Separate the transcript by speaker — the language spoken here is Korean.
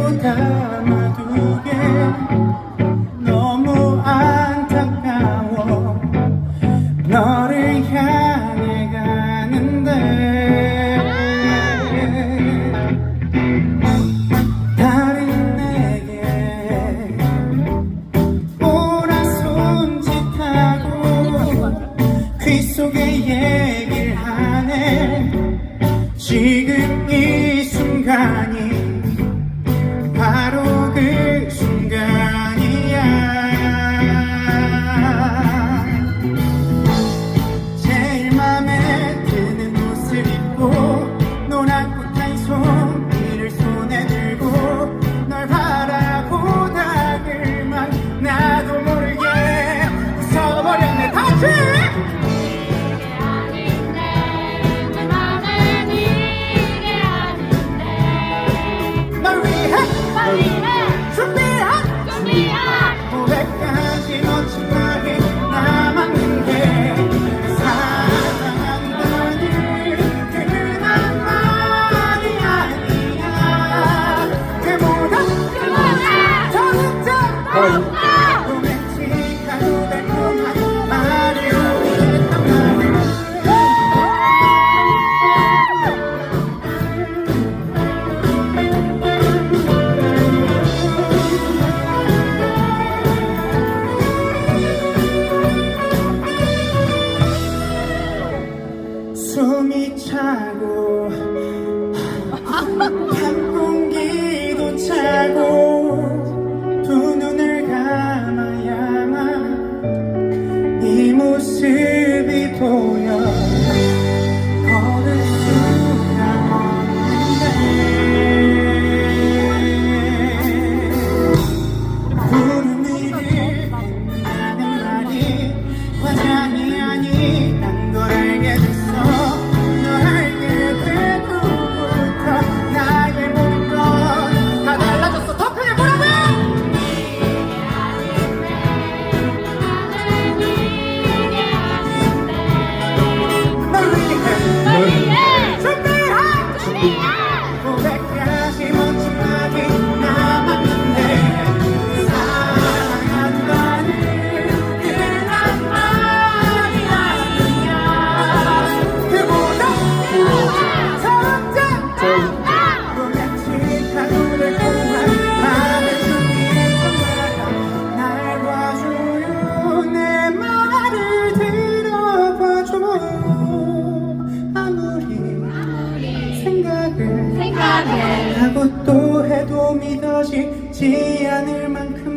Speaker 1: 그대로 두게. 너무 안타까워. 너를 향해 가는데. 다른 내게 오라 손짓하고 귀 속에 얘기를 하네. 지금 이 순간이 생각을 하고 또 해도 믿어지지 않을 만큼